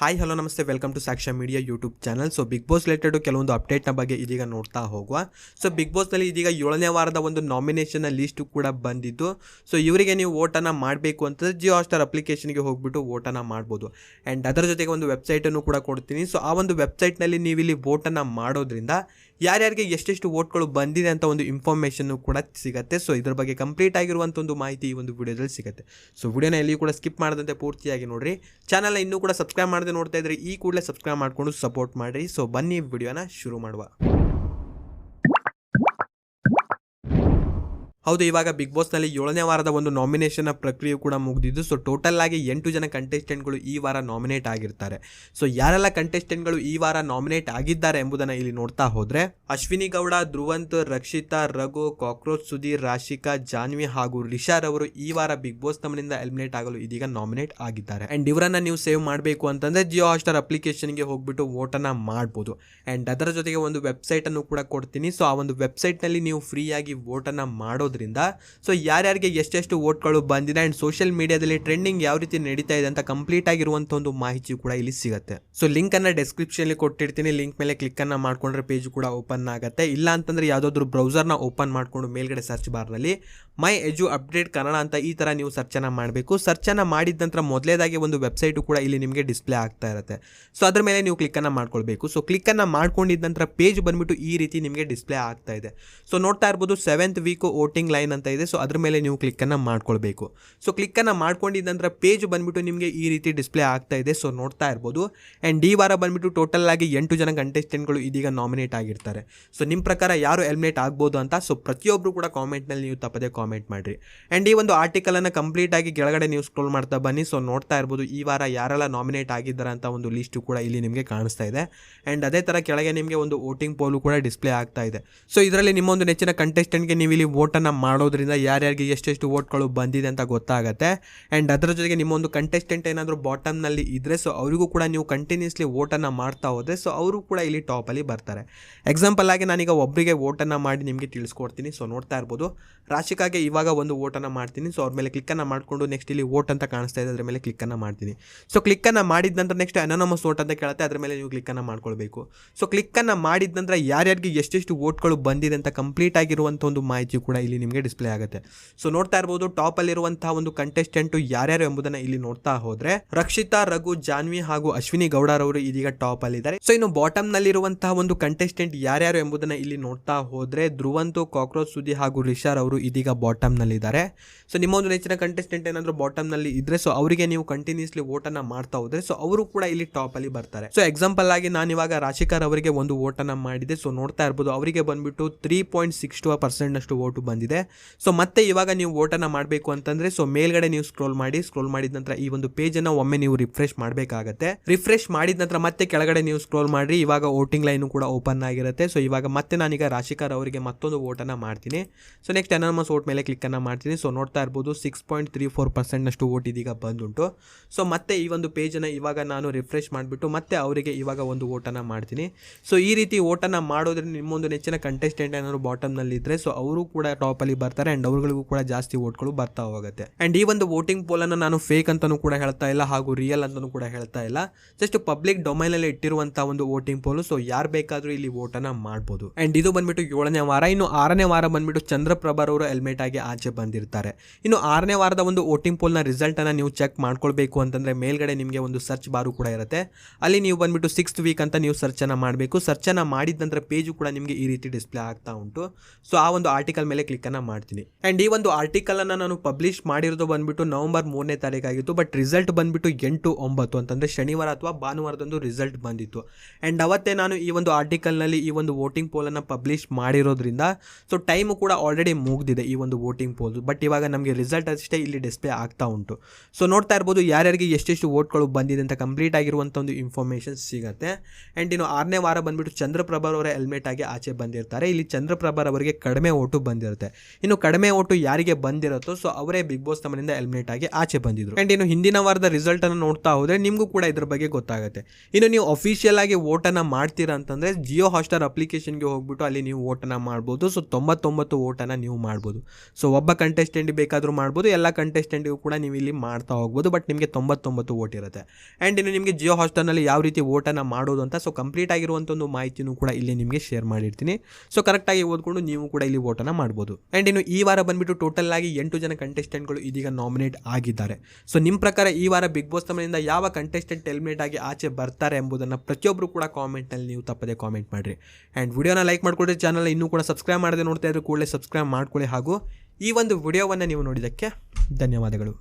Hi hello ನಮಸ್ತೆ. Welcome to Saksha media YouTube channel so Bigg Boss related ಕೆಲವೊಂದು ಅಪ್ಡೇಟ್ನ ಬಗ್ಗೆ ಇದೀಗ ನೋಡ್ತಾ ಹೋಗುವ. ಸೊ ಬಿಗ್ ಬಾಸ್ನಲ್ಲಿ ಇದೀಗ ಏಳನೇ ವಾರದ ಒಂದು ನಾಮಿನೇಷನ್ ಲಿಸ್ಟ್ ಕೂಡ ಬಂದಿದ್ದು. ಸೊ ಇವರಿಗೆ ನೀವು ವೋಟನ್ನು ಮಾಡಬೇಕು ಅಂತಂದರೆ ಜಿಯೋ ಹಾಸ್ಟಾರ್ ಅಪ್ಲಿಕೇಶನ್ಗೆ ಹೋಗ್ಬಿಟ್ಟು ಓಟನ್ನು ಮಾಡ್ಬೋದು. ಆ್ಯಂಡ್ ಅದರ ಜೊತೆಗೆ ಒಂದು ವೆಬ್ಸೈಟನ್ನು ಕೂಡ ಕೊಡ್ತೀನಿ. ಸೊ ಆ ಒಂದು ವೆಬ್ಸೈಟ್ನಲ್ಲಿ ನೀವು ಇಲ್ಲಿ ವೋಟನ್ನು ಮಾಡೋದ್ರಿಂದ ಯಾರ್ಯಾರಿಗೆ ಎಷ್ಟೆಷ್ಟು ವೋಟ್ಗಳು ಬಂದಿದೆ ಅಂತ ಒಂದು ಇನ್ಫಾರ್ಮೇಷನ್ ಕೂಡ ಸಿಗುತ್ತೆ. ಸೊ ಇದ್ರ ಬಗ್ಗೆ ಕಂಪ್ಲೀಟ್ ಆಗಿರುವಂಥ ಒಂದು ಮಾಹಿತಿ ಈ ಒಂದು ವಿಡಿಯೋದಲ್ಲಿ ಸಿಗುತ್ತೆ. ಸೊ ವಿಡಿಯೋನ ಇಲ್ಲಿ ಕೂಡ ಸ್ಕಿಪ್ ಮಾಡದಂತೆ ಪೂರ್ತಿಯಾಗಿ ನೋಡಿರಿ. ಚಾನಲ್ನ ಇನ್ನೂ ಕೂಡ ಸಬ್ಸ್ಕ್ರೈಬ್ ಮಾಡದೆ ನೋಡ್ತಾ ಇದ್ರೆ ಈ ಕೂಡಲೇ ಸಬ್ಸ್ಕ್ರೈಬ್ ಮಾಡಿಕೊಂಡು ಸಪೋರ್ಟ್ ಮಾಡಿರಿ. ಸೊ ಬನ್ನಿ ವಿಡಿಯೋನ ಶುರು ಮಾಡುವ. ಹೌದು, ಇವಾಗ ಬಿಗ್ ಬಾಸ್ನಲ್ಲಿ ಏಳನೇ ವಾರದ ಒಂದು ನಾಮಿನೇಷನ್ ಪ್ರಕ್ರಿಯೆ ಕೂಡ ಮುಗಿದಿದ್ದು ಸೊ ಟೋಟಲ್ ಆಗಿ ಎಂಟು ಜನ ಕಂಟೆಸ್ಟೆಂಟ್ಗಳು ಈ ವಾರ ನಾಮಿನೇಟ್ ಆಗಿರ್ತಾರೆ. ಸೊ ಯಾರೆಲ್ಲ ಕಂಟೆಸ್ಟೆಂಟ್ಗಳು ಈ ವಾರ ನಾಮಿನೇಟ್ ಆಗಿದ್ದಾರೆ ಎಂಬುದನ್ನು ಇಲ್ಲಿ ನೋಡ್ತಾ ಹೋದರೆ, ಅಶ್ವಿನಿ ಗೌಡ, ಧ್ರುವಂತ್, ರಕ್ಷಿತಾ, ರಘು, ಕಾಕ್ರೋಚ್, ಸುಧೀರ್, ರಾಶಿಕಾ, ಜಾನ್ವಿ ಹಾಗೂ ರಿಷಾರ್ ಅವರು ಈ ವಾರ ಬಿಗ್ ಬಾಸ್ ತಮ್ಮನಿಂದ ಎಲಿಮಿನೇಟ್ ಆಗಲು ಇದೀಗ ನಾಮಿನೇಟ್ ಆಗಿದ್ದಾರೆ. ಅಂಡ್ ಇವರನ್ನ ನೀವು ಸೇವ್ ಮಾಡಬೇಕು ಅಂತಂದ್ರೆ ಜಿಯೋ ಹಾಸ್ಟಾರ್ ಅಪ್ಲಿಕೇಶನ್ಗೆ ಹೋಗ್ಬಿಟ್ಟು ವೋಟನ್ನ ಮಾಡ್ಬೋದು. ಅಂಡ್ ಅದರ ಜೊತೆಗೆ ಒಂದು ವೆಬ್ಸೈಟ್ ಅನ್ನು ಕೂಡ ಕೊಡ್ತೀನಿ. ಸೊ ಆ ಒಂದು ವೆಬ್ಸೈಟ್ನಲ್ಲಿ ನೀವು ಫ್ರೀಯಾಗಿ ವೋಟನ್ನ ಮಾಡೋದ್ರಿಂದ ಸೊ ಯಾರ್ಯಾರಿಗೆ ಎಷ್ಟೆಷ್ಟು ವೋಟ್ಗಳು ಬಂದಿದೆ ಅಂಡ್ ಸೋಷಿಯಲ್ ಮೀಡಿಯಾದಲ್ಲಿ ಟ್ರೆಂಡಿಂಗ್ ಯಾವ ರೀತಿ ನಡೀತಾ ಇದೆ ಅಂತ ಕಂಪ್ಲೀಟ್ ಆಗಿರುವಂಥ ಒಂದು ಮಾಹಿತಿ ಕೂಡ ಇಲ್ಲಿ ಸಿಗುತ್ತೆ. ಸೊ ಲಿಂಕ್ ಡಿಸ್ಕ್ರಿಪ್ಷನಲ್ಲಿ ಡಿಸ್ಕ್ರಿಪ್ಷನ್ ಕೊಟ್ಟಿರ್ತೀನಿ ಲಿಂಕ್ ಮೇಲೆ ಕ್ಲಿಕ್ಕನ್ನು ಮಾಡ್ಕೊಂಡ್ರೆ ಪೇಜ್ ಕೂಡ ಓಪನ್ ಆಗುತ್ತೆ. ಇಲ್ಲ ಅಂತಂದ್ರೆ ಯಾವುದಾದ್ರು ಬ್ರೌಸರ್ನ ಓಪನ್ ಮಾಡ್ಕೊಂಡು ಮೇಲ್ಗಡೆ ಸರ್ಚ್ ಬಾರ್ನಲ್ಲಿ ಮೈ ಎಜು ಅಪ್ಡೇಟ್ ಕನ್ನಡ ಅಂತ ಈ ತರ ನೀವು ಸರ್ಚ್ ಅನ್ನ ಮಾಡಬೇಕು. ಸರ್ಚ್ ಅನ್ನ ಮಾಡಿದ ನಂತರ ಮೊದಲೇದಾಗಿ ಒಂದು ವೆಬ್ಸೈಟ್ ಕೂಡ ಇಲ್ಲಿ ನಿಮಗೆ ಡಿಸ್ಪ್ಲೇ ಆಗ್ತಾ ಇರುತ್ತೆ. ಸೊ ಅದ್ರ ಮೇಲೆ ನೀವು ಕ್ಲಿಕ್ಕನ್ನು ಮಾಡ್ಕೊಳ್ಬೇಕು. ಸೊ ಕ್ಲಿಕ್ ಅನ್ನ ಮಾಡ್ಕೊಂಡಿದ್ದ ನಂತರ ಪೇಜ್ ಬಂದ್ಬಿಟ್ಟು ಈ ರೀತಿ ನಿಮಗೆ ಡಿಸ್ಪ್ಲೇ ಆಗ್ತಾ ಇದೆ. ಸೊ ನೋಡ್ತಾ ಇರ್ಬೋದು ಸೆವೆಂತ್ ವೀಕ್ ವೋಟಿಂಗ್ ಲೈನ್ ಅಂತ ಇದೆ. ಸೊ ಅದ್ರ ಮೇಲೆ ನೀವು ಕ್ಲಿಕ್ ಅನ್ನ ಮಾಡ್ಕೊಳ್ಬೇಕು. ಸೊ ಕ್ಲಿಕ್ ಅನ್ನ ಮಾಡ್ಕೊಂಡಿದ್ದ ನಂತರ ಪೇಜ್ ಬಂದ್ಬಿಟ್ಟು ನಿಮಗೆ ಈ ರೀತಿ ಡಿಸ್ಪ್ಲೇ ಆಗ್ತಾ ಇದೆ. ಸೊ ನೋಡ್ತಾ ಇರ್ಬೋದು. ಆ್ಯಂಡ್ ಈ ವಾರ ಬಂದ್ಬಿಟ್ಟು ಟೋಟಲ್ ಆಗಿ ಎಂಟು ಜನ ಕಂಟೆಸ್ಟೆಂಟ್ಗಳು ಇದೀಗ ನಾಮಿನೇಟ್ ಆಗಿರ್ತಾರೆ. ಸೊ ನಿಮ್ಮ ಪ್ರಕಾರ ಯಾರು ಎಲಿಮಿನೇಟ್ ಆಗ್ಬೋದು ಅಂತ? ಸೊ ಪ್ರತಿಯೊಬ್ಬರು ಕೂಡ ಕಾಮೆಂಟ್ನಲ್ಲಿ ನೀವು ತಪ್ಪದೆ ಕಾಮೆಂಟ್ ಮಾಡಿರಿ. ಆ್ಯಂಡ್ ಈ ಒಂದು ಆರ್ಟಿಕಲನ್ನು ಕಂಪ್ಲೀಟ್ ಆಗಿ ಕೆಳಗಡೆ ನೀವು ಸ್ಕ್ರೋಲ್ ಮಾಡ್ತಾ ಬನ್ನಿ. ಸೊ ನೋಡ್ತಾ ಇರ್ಬೋದು ಈ ವಾರ ಯಾರೆಲ್ಲ ನಾಮಿನೇಟ್ ಆಗಿದ್ದಾರೆ ಅಂತ ಒಂದು ಲಿಸ್ಟು ಕೂಡ ಇಲ್ಲಿ ನಿಮಗೆ ಕಾಣಿಸ್ತಾ ಇದೆ. ಆ್ಯಂಡ್ ಅದೇ ಥರ ಕೆಳಗೆ ನಿಮಗೆ ಒಂದು ವೋಟಿಂಗ್ ಪೋಲು ಕೂಡ ಡಿಸ್ಪ್ಲೇ ಆಗ್ತಾ ಇದೆ. ಸೊ ಇದರಲ್ಲಿ ನಿಮ್ಮ ಒಂದು ನೆಚ್ಚಿನ ಕಂಟೆಸ್ಟೆಂಟ್ಗೆ ನೀವು ಇಲ್ಲಿ ವೋಟನ್ನು ಮಾಡೋದ್ರಿಂದ ಯಾರ್ಯಾರಿಗೆ ಎಷ್ಟೆಷ್ಟು ವೋಟ್ಗಳು ಬಂದಿದೆ ಅಂತ ಗೊತ್ತಾಗುತ್ತೆ. ಆ್ಯಂಡ್ ಅದರ ಜೊತೆಗೆ ನಿಮ್ಮ ಒಂದು ಕಂಟೆಸ್ಟೆಂಟ್ ಏನಾದರೂ ಬಾಟಮ್ನಲ್ಲಿ ಇದ್ದರೆ ಸೊ ಅವರಿಗೂ ಕೂಡ ನೀವು ಕಂಟಿನ್ಯೂಸ್ಲಿ ವೋಟನ್ನು ಮಾಡ್ತಾ ಹೋದರೆ ಸೊ ಅವರು ಕೂಡ ಇಲ್ಲಿ ಟಾಪಲ್ಲಿ ಬರ್ತಾರೆ. ಎಕ್ಸಾಂಪಲ್ ಆಗಿ ನಾನೀಗ ಒಬ್ಬರಿಗೆ ವೋಟನ್ನು ಮಾಡಿ ನಿಮಗೆ ತಿಳಿಸ್ಕೊಡ್ತೀನಿ. ಸೊ ನೋಡ್ತಾ ಇರ್ಬೋದು. ರಾಶಿಕಾಗೆ ಇವಾಗ ಒಂದು ವೋಟನ್ನು ಮಾಡ್ತೀನಿ. ಸೊ ಅವ್ರ ಮೇಲೆ ಕ್ಲಿಕ್ಕನ್ನು ಮಾಡಿಕೊಂಡು ನೆಕ್ಸ್ಟ್ ಇಲ್ಲಿ ವೋಟ್ ಅಂತ ಕಾಣಿಸ್ತಾ ಇದೆ, ಅದ್ರ ಮೇಲೆ ಕ್ಲಿಕ್ಕನ್ನು ಮಾಡ್ತೀನಿ. ಸೊ ಕ್ಲಿಕ್ಕನ್ನು ಮಾಡಿದ ನಂತರ ನೆಕ್ಸ್ಟ್ ಅನಾನಮಸ್ ವೋಟ್ ಅಂತ ಕೇಳುತ್ತೆ, ಅದ್ರ ಮೇಲೆ ನೀವು ಕ್ಲಿಕ್ಕನ್ನು ಮಾಡ್ಕೊಳ್ಬೇಕು. ಸೊ ಕ್ಲಿಕ್ಕನ್ನು ಮಾಡಿದ ನಂತರ ಯಾರ್ಯಾರಿಗೆ ಎಷ್ಟೆಷ್ಟು ವೋಟ್ಗಳು ಬಂದಿದೆ ಅಂತ ಕಂಪ್ಲೀಟ್ ಆಗಿರುವಂಥ ಒಂದು ಮಾಹಿತಿ ಕೂಡ ಇಲ್ಲಿ ನಿಮಗೆ ಡಿಸ್ಪ್ಲೇ ಆಗುತ್ತೆ. ಸೊ ನೋಡ್ತಾ ಇರ್ಬೋದು ಟಾಪಲ್ಲಿರುವಂತಹ ಒಂದು ಕಂಟೆಸ್ಟೆಂಟ್ ಯಾರ್ಯಾರು ಎಂಬುದನ್ನ ಇಲ್ಲಿ ನೋಡ್ತಾ ಹೋದ್ರೆ, ರಕ್ಷಿತಾ, ರಘು, ಜಾನ್ವಿ ಹಾಗೂ ಅಶ್ವಿನಿ ಗೌಡರವರು ಇದೀಗ ಟಾಪ್ ಅಲ್ಲಿ ಅಲ್ಲಿದ್ದಾರೆ. ಸೊ ಇನ್ನು ಬಾಟಮ್ ನಲ್ಲಿರುವಂತಹ ಒಂದು ಕಂಟೆಸ್ಟೆಂಟ್ ಯಾರ್ಯಾರು ಎಂಬುದನ್ನ ಇಲ್ಲಿ ನೋಡ್ತಾ ಹೋದ್ರೆ, ಧ್ರುವಂತು, ಕಾಕ್ರೋಚ್ ಸುದ್ದಿ ಹಾಗೂ ರಿಷಾರ್ ಅವರು ಇದೀಗ ಬಾಟಮ್ ನಲ್ಲಿದ್ದಾರೆ. ಸೊ ನಿಮ್ಮ ಒಂದು ನೆಚ್ಚಿನ ಕಂಟೆಸ್ಟೆಂಟ್ ಏನಾದ್ರು ಬಾಟಮ್ನಲ್ಲಿ ಇದ್ರೆ ಸೊ ಅವರಿಗೆ ನೀವು ಕಂಟಿನ್ಯೂಸ್ಲಿ ವೋಟನ್ನ ಮಾಡ್ತಾ ಹೋದ್ರೆ ಸೊ ಅವರು ಕೂಡ ಇಲ್ಲಿ ಟಾಪ್ ಅಲ್ಲಿ ಬರ್ತಾರೆ. ಸೊ ಎಕ್ಸಾಂಪಲ್ ಆಗಿ ನಾನು ಇವಾಗ ರಾಶಿಕಾರ್ ಅವರಿಗೆ ಒಂದು ವೋಟನ್ನ ಮಾಡಿದೆ. ಸೊ ನೋಡ್ತಾ ಇರ್ಬೋದು, ಅವರಿಗೆ ಬಂದ್ಬಿಟ್ಟು three point six two percent ಅಷ್ಟು ವೋಟ್ ಬಂದಿದೆ. ಸೊ ಮತ್ತೆ ಇವಾಗ ನೀವು ವೋಟನ್ನು ಮಾಡಬೇಕು ಅಂತಂದ್ರೆ ಸೊ ಮೇಲ್ಗಡೆ ನೀವು ಸ್ಕ್ರೋಲ್ ಮಾಡಿ ಸ್ಕ್ರೋಲ್ ಮಾಡಿದ ನಂತರ ಈ ಒಂದು ಪೇಜನ್ನು ಒಮ್ಮೆ ನೀವು ರಿಫ್ರೆಶ್ ಮಾಡಬೇಕಾಗತ್ತೆ. ರಿಫ್ರೆಶ್ ಮಾಡಿದ ನಂತರ ಮತ್ತೆ ಕೆಳಗಡೆ ನೀವು ಸ್ಕ್ರೋಲ್ ಮಾಡಿ ಇವಾಗ ವೋಟಿಂಗ್ ಲೈನು ಕೂಡ ಓಪನ್ ಆಗಿರುತ್ತೆ. ಸೊ ಇವಾಗ ಮತ್ತೆ ನಾನೀಗ ರಾಶಿಕಾರ್ ಅವರಿಗೆ ಮತ್ತೊಂದು ವೋಟನ್ನು ಮಾಡ್ತೀನಿ. ಸೊ ನೆಕ್ಸ್ಟ್ ಅನಾನಮಸ್ ಓಟ್ ಮೇಲೆ ಕ್ಲಿಕ್ ಅನ್ನ ಮಾಡ್ತೀನಿ. ಸೊ ನೋಡ್ತಾ ಇರ್ಬೋದು six point three four percent ಅಷ್ಟು ವೋಟ್ ಇದೀಗ ಬಂದುಂಟು. ಸೊ ಮತ್ತೆ ಈ ಒಂದು ಪೇಜನ್ನು ಇವಾಗ ನಾನು ರಿಫ್ರೆಶ್ ಮಾಡಿಬಿಟ್ಟು ಮತ್ತೆ ಅವರಿಗೆ ಇವಾಗ ಒಂದು ವೋಟನ್ನು ಮಾಡ್ತೀನಿ. ಸೊ ಈ ರೀತಿ ವೋಟನ್ನು ಮಾಡೋದ್ರೆ ನಿಮ್ಮೊಂದು ನೆಚ್ಚಿನ ಕಂಟೆಸ್ಟೆಂಟ್ ಏನಾದ್ರು ಬಾಟಮ್ನಲ್ಲಿ ಇದ್ದರೆ ಸೊ ಅವರು ಕೂಡ ಟಾಪಲ್ಲಿ ಬರ್ತಾರೆ ಅಂಡ್ ಅವ್ರಿಗಳಿಗೂ ಕೂಡ ಜಾಸ್ತಿ ವೋಟ್ಗಳು ಬರ್ತಾ ಹೋಗುತ್ತೆ. ಅಂಡ್ ಈ ಒಂದು ವೋಟಿಂಗ್ ಪೋಲನ್ನು ನಾನು ಫೇಕ್ ಅಂತಾನೂ ಕೂಡ ಹೇಳ್ತಾ ಇಲ್ಲ, ಹಾಗೂ ರಿಯಲ್ ಅಂತಲೂ ಕೂಡ ಹೇಳ್ತಾ ಇಲ್ಲ. ಜಸ್ಟ್ ಪಬ್ಲಿಕ್ ಡೊಮೈನಲ್ಲಿ ಇಟ್ಟಿರುವಂಥ ಒಂದು ವೋಟಿಂಗ್ ಪೋಲ್ ಸೊ ಯಾರು ಬೇಕಾದರೂ ಇಲ್ಲಿ ವೋಟ್ ಅನ್ನ ಮಾಡಬಹುದು ಅಂಡ್ ಇದು ಬಂದ್ಬಿಟ್ಟು ಏಳನೇ ವಾರ, ಇನ್ನು ಆರನೇ ವಾರ ಬಂದ್ಬಿಟ್ಟು ಚಂದ್ರಪ್ರಭಾರ್ ಅವರು ಹೆಲ್ಮೆಟ್ ಆಗಿ ಆಚೆ ಬಂದಿರ್ತಾರೆ. ಇನ್ನು ಆರನೇ ವಾರದ ಒಂದು ವೋಟಿಂಗ್ ಪೋಲ್ನ ರಿಸಲ್ಟ್ ಅನ್ನ ನೀವು ಚೆಕ್ ಮಾಡ್ಕೊಳ್ಬೇಕು ಅಂತಂದ್ರೆ ಮೇಲ್ಗಡೆ ನಿಮಗೆ ಒಂದು ಸರ್ಚ್ ಬಾರು ಕೂಡ ಇರುತ್ತೆ. ಅಲ್ಲಿ ನೀವು ಬಂದ್ಬಿಟ್ಟು ಸಿಕ್ಸ್ ವೀಕ್ ಅಂತ ನೀವು ಸರ್ಚ್ ಅನ್ನ ಮಾಡಬೇಕು. ಸರ್ಚನ್ನು ಮಾಡಿದ ನಂತರ ಪೇಜು ಕೂಡ ನಿಮಗೆ ಈ ರೀತಿ ಡಿಸ್ಪ್ಲೇ ಆಗ್ತಾ ಉಂಟು. ಸೊ ಆ ಒಂದು ಆರ್ಟಿಕಲ್ ಮೇಲೆ ಕ್ಲಿಕ್ಕನ್ನು ಮಾಡ್ತೀನಿ. ಆ್ಯಂಡ್ ಈ ಒಂದು ಆರ್ಟಿಕಲನ್ನು ನಾನು ಪಬ್ಲಿಷ್ ಮಾಡಿರೋದು ಬಂದ್ಬಿಟ್ಟು ನವೆಂಬರ್ ಮೂರನೇ ತಾರೀಕಾಗಿತ್ತು ಬಟ್ ರಿಸಲ್ಟ್ ಬಂದ್ಬಿಟ್ಟು ಎಂಟು ಒಂಬತ್ತು ಅಂತಂದರೆ ಶನಿವಾರ ಅಥವಾ ಭಾನುವಾರದೊಂದು ರಿಸಲ್ಟ್ ಬಂದಿತ್ತು. ಆ್ಯಂಡ್ ಅವತ್ತೇ ನಾನು ಈ ಒಂದು ಆರ್ಟಿಕಲ್ನಲ್ಲಿ ಈ ಒಂದು ವೋಟಿಂಗ್ ಪೋಲನ್ನು ಪಬ್ಲಿಷ್ ಮಾಡಿರೋದ್ರಿಂದ ಸೊ ಟೈಮು ಕೂಡ ಆಲ್ರೆಡಿ ಮುಗಿದಿದೆ ಈ ಒಂದು ವೋಟಿಂಗ್ ಪೋಲ್ ಬಟ್ ಇವಾಗ ನಮಗೆ ರಿಸಲ್ಟ್ ಅಷ್ಟೇ ಇಲ್ಲಿ ಡಿಸ್ಪ್ಲೇ ಆಗ್ತಾ ಉಂಟು. ಸೊ ನೋಡ್ತಾ ಇರ್ಬೋದು ಯಾರ್ಯಾರಿಗೆ ಎಷ್ಟೆಷ್ಟು ವೋಟ್ಗಳು ಬಂದಿದೆ ಅಂತ ಕಂಪ್ಲೀಟ್ ಆಗಿರುವಂಥ ಒಂದು ಇನ್ಫಾರ್ಮೇಷನ್ ಸಿಗುತ್ತೆ. ಆ್ಯಂಡ್ ಇನ್ನು ಆರನೇ ವಾರ ಬಂದ್ಬಿಟ್ಟು ಚಂದ್ರಪ್ರಭಾರ್ ಅವರ ಹೆಲ್ಮೆಟ್ ಆಗಿ ಆಚೆ ಬಂದಿರ್ತಾರೆ. ಇಲ್ಲಿ ಚಂದ್ರಪ್ರಭಾರ್ ಅವರಿಗೆ ಕಡಿಮೆ ಓಟು ಬಂದಿರುತ್ತೆ. ಇನ್ನು ಕಡಿಮೆ ಓಟು ಯಾರಿಗೆ ಬಂದಿರುತ್ತೋ ಸೊ ಅವರೇ ಬಿಗ್ ಬಾಸ್ ತಮ್ಮನಿಂದ ಎಲಿಮಿನೇಟ್ ಆಗಿ ಆಚೆ ಬಂದಿದ್ರು. ಅಂಡ್ ಇನ್ನು ಹಿಂದಿನ ವಾರದ ರಿಸಲ್ಟ್ ಅನ್ನು ನೋಡ್ತಾ ಹೋದ್ರೆ ನಿಮಗೂ ಕೂಡ ಇದ್ರ ಬಗ್ಗೆ ಗೊತ್ತಾಗುತ್ತೆ. ಇನ್ನು ನೀವು ಅಫಿಷಿಯಲ್ ಆಗಿ ವೋಟನ್ನು ಮಾಡ್ತೀರಾ ಅಂತಂದ್ರೆ ಜಿಯೋ ಹಾಸ್ಟಾರ್ ಅಪ್ಲಿಕೇಶನ್ಗೆ ಹೋಗ್ಬಿಟ್ಟು ಅಲ್ಲಿ ನೀವು ವೋಟನ್ನು ಮಾಡ್ಬೋದು. ಸೊ ತೊಂಬತ್ತೊಂಬತ್ತು ವೋಟನ್ನು ನೀವು ಮಾಡ್ಬೋದು. ಸೊ ಒಬ್ಬ ಕಂಟೆಸ್ಟೆಂಟ್ ಬೇಕಾದರೂ ಮಾಡ್ಬೋದು, ಎಲ್ಲ ಕಂಟೆಸ್ಟೆಂಟಿಗೂ ಕೂಡ ನೀವು ಇಲ್ಲಿ ಮಾಡ್ತಾ ಹೋಗ್ಬೋದು ಬಟ್ ನಿಮಗೆ ತೊಂಬತ್ತೊಂಬತ್ತು ಓಟ್ ಇರುತ್ತೆ. ಆ್ಯಂಡ್ ಇನ್ನು ನಿಮಗೆ ಜಿಯೋ ಹಾಸ್ಟರ್ನಲ್ಲಿ ಯಾವ ರೀತಿ ಓಟನ್ನು ಮಾಡೋದು ಅಂತ ಸೊ ಕಂಪ್ಲೀಟ್ ಆಗಿರುವಂಥ ಒಂದು ಮಾಹಿತಿನೂ ಕೂಡ ಇಲ್ಲಿ ನಿಮಗೆ ಶೇರ್ ಮಾಡಿರ್ತೀನಿ. ಸೊ ಕರೆಕ್ಟಾಗಿ ಓದ್ಕೊಂಡು ನೀವು ಕೂಡ ಇಲ್ಲಿ ಓಟನ್ನು ಮಾಡ್ಬೋದು. ಆ್ಯಂಡ್ ಇನ್ನು ಈ ವಾರ ಬಂದುಬಿಟ್ಟು ಟೋಟಲ್ ಆಗಿ ಎಂಟು ಜನ ಕಂಟೆಸ್ಟೆಂಟ್ಗಳು ಇದೀಗ ನಾಮಿನೇಟ್ ಆಗಿದ್ದಾರೆ. ಸೊ ನಿಮ್ಮ ಪ್ರಕಾರ ಈ ವಾರ ಬಿಗ್ ಬಾಸ್ ತಮ್ಮನಿಂದ ಯಾವ ಕಂಟೆಸ್ಟೆಂಟ್ ಎಲಿಮಿನೇಟ್ ಆಗಿ ಆಚೆ ಬರ್ತಾರೆ ಎಂಬುದನ್ನು ಪ್ರತಿಯೊಬ್ಬರು ಕೂಡ ಕಾಮೆಂಟ್ನಲ್ಲಿ ನೀವು ತಪ್ಪದೆ ಕಾಮೆಂಟ್ ಮಾಡಿರಿ. ಆ್ಯಂಡ್ ವಿಡಿಯೋನ ಲೈಕ್ ಮಾಡಿಕೊಡ್ರಿ ಚಾನಲ್ ಇನ್ನೂ ಕೂಡ ಸಬ್ಸ್ಕ್ರೈಬ್ ಮಾಡದೆ ನೋಡ್ತಾ ಇದ್ರೆ ಕೂಡಲೇ ಸಬ್ಸ್ಕ್ರೈಬ್ ಮಾಡ್ಕೊಳ್ಳಿ ಹಾಗೂ ಈ ಒಂದು ವಿಡಿಯೋವನ್ನು ನೀವು ನೋಡಿದ್ದಕ್ಕೆ ಧನ್ಯವಾದಗಳು.